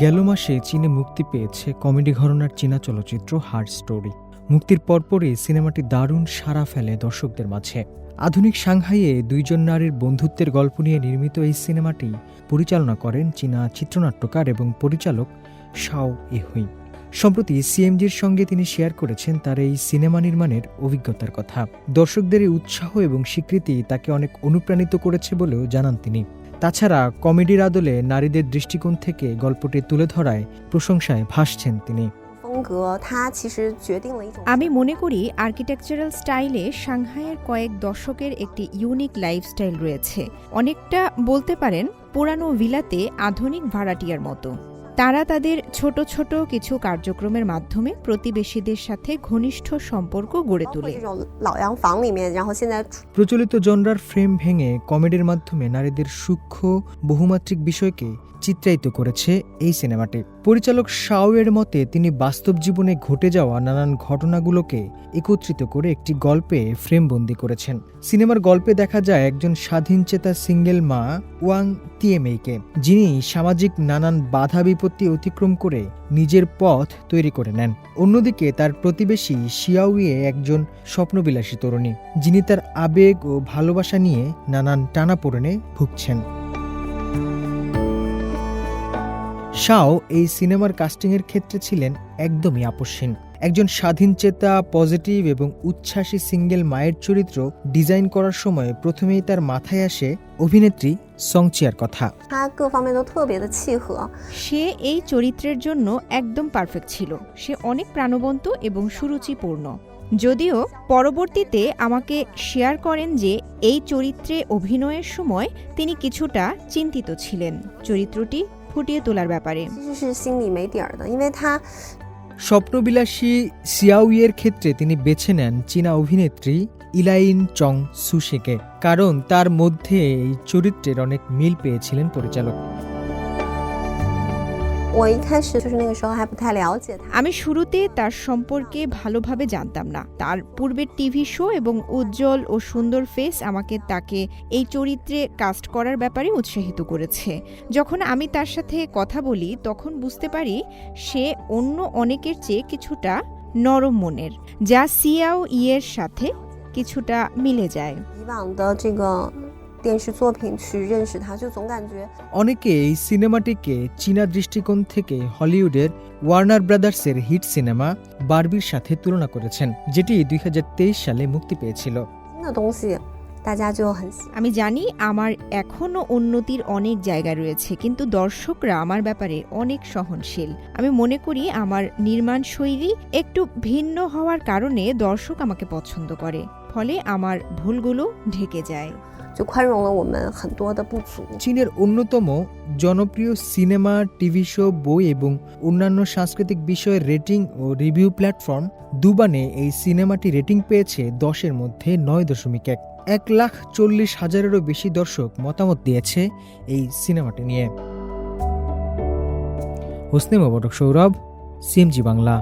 গেল মাসে চীনে মুক্তি পেয়েছে কমেডি ঘরনার চীনা চলচ্চিত্র হার্ড স্টোরি। মুক্তির পরপরই সিনেমাটি দারুণ সাড়া ফেলে দর্শকদের মাঝে। আধুনিক সাংহাইয়ে দুইজন নারীর বন্ধুত্বের গল্প নিয়ে নির্মিত এই সিনেমাটি পরিচালনা করেন চীনা চিত্রনাট্যকার এবং পরিচালক শাও এহুই সম্প্রতি সিএমজির সঙ্গে তিনি শেয়ার করেছেন তার এই সিনেমা নির্মাণের অভিজ্ঞতার কথা। দর্শকদের এই উৎসাহ এবং স্বীকৃতি তাকে অনেক অনুপ্রাণিত করেছে বলেও জানান তিনি। তাছাড়া কমেডির আদলে নারীদের দৃষ্টিকোণ থেকে গল্পটি তুলে ধরায় প্রশংসায় ভাসছেন তিনি। আমি মনে করি আর্কিটেকচারাল স্টাইলে সাংহাইয়ের কয়েক দশকের একটি ইউনিক লাইফস্টাইল রয়েছে। অনেকটা বলতে পারেন পুরানো ভিলাতে আধুনিক ভাড়াটিয়ার মতো। তারা তাদের ছোট ছোট কিছু কার্যক্রমের মাধ্যমে প্রতিবেশীদের সাথে ঘনিষ্ঠ সম্পর্ক গড়ে তোলে। প্রচলিত জনরার ফ্রেম ভেঙে কমেডির মাধ্যমে নারীদের সূক্ষ্ম বহুমাত্রিক বিষয়কে চিত্রায়িত করেছে এই সিনেমাটি। পরিচালক শাওয়ের মতে তিনি বাস্তব জীবনে ঘটে যাওয়া নানান ঘটনাগুলোকে একত্রিত করে একটি গল্পে ফ্রেমবন্দি করেছেন। সিনেমার গল্পে দেখা যায় একজন স্বাধীনচেতা সিঙ্গেল মা ওয়াং টিএমএকে যিনি সামাজিক নানান বাধা বিপত্তি অতিক্রম করে নিজের পথ তৈরি করে নেন। অন্যদিকে তার প্রতিবেশী শিয়াউয়ে একজন স্বপ্নবিলাসী তরুণী, যিনি তার আবেগ ও ভালোবাসা নিয়ে নানান টানাপোড়েনে ভুগছেন। শাও এই সিনেমার কাস্টিংয়ের ক্ষেত্রে ছিলেন একদমই আপসহীন একজন স্বাধীন চেতা পজিটিভ এবং উচ্ছ্বাসী সিঙ্গেল মায়ের চরিত্র ডিজাইন করার সময় প্রথমেই তার মাথায় আসে অভিনেত্রী সংচিয়ার কথা। সে এই চরিত্রের জন্য একদম পারফেক্ট ছিল। সে অনেক প্রাণবন্ত এবং সুরুচিপূর্ণ। যদিও পরবর্তীতে আমাকে শেয়ার করেন যে এই চরিত্রে অভিনয়ের সময় তিনি কিছুটা চিন্তিত ছিলেন। চরিত্রটি ফুটিয়ে তোলার ব্যাপারে। স্বপ্নবিলাসী সিয়াউইয়ের ক্ষেত্রে তিনি বেছে নেন চীনা অভিনেত্রী ইলাইন চং সুশেকে কারণ তার মধ্যে এই চরিত্রের অনেক মিল পেয়েছিলেন পরিচালক। 我一开始就是那个时候还不太了解他， আমি শুরুতে তার সম্পর্কে ভালোভাবে জানতাম না তার পূর্বের টিভি শো এবং উজ্জ্বল ও সুন্দর ফেস আমাকে তাকে এই চরিত্রে কাস্ট করার ব্যাপারে উৎসাহিত করেছে যখন আমি তার সাথে কথা বলি তখন বুঝতে পারি সে অন্য অনেকের চেয়ে কিছুটা নরম মনের যা সিয়াও ইয়ের সাথে কিছুটা মিলে যায় 以往的这个 电视作品去认识他，就总感觉 অনেকে এই সিনেমাটিকে চীনা দৃষ্টিকোণ থেকে হলিউডের ওয়ার্নার ব্রাদার্সের হিট সিনেমা বারবির সাথে তুলনা করেছেন যেটি দুই সালে মুক্তি পেয়েছিল 新的东西大家就很喜。 আমি জানি আমার এখনও উন্নতির অনেক জায়গা রয়েছে কিন্তু দর্শকরা আমার ব্যাপারে অনেক সহনশীল আমি মনে করি আমার নির্মাণ শৈলী একটু ভিন্ন হওয়ার কারণে দর্শক আমাকে পছন্দ করে ফলে আমার ভুলগুলো ঢেকে যায় 就宽容了我们很多的不足。 চীনের অন্যতম জনপ্রিয় সিনেমা টিভি শো বই এবং অন্যান্য সাংস্কৃতিক বিষয়ের রেটিং ও রিভিউ প্ল্যাটফর্ম দুবানে এই সিনেমাটি রেটিং পেয়েছে দশের মধ্যে নয় দশমিক এক এক লাখ চল্লিশ হাজারেরও বেশি দর্শক মতামত দিয়েছে এই সিনেমাটি নিয়ে হোসনে মোবারক সৌরভ সিএমজি বাংলা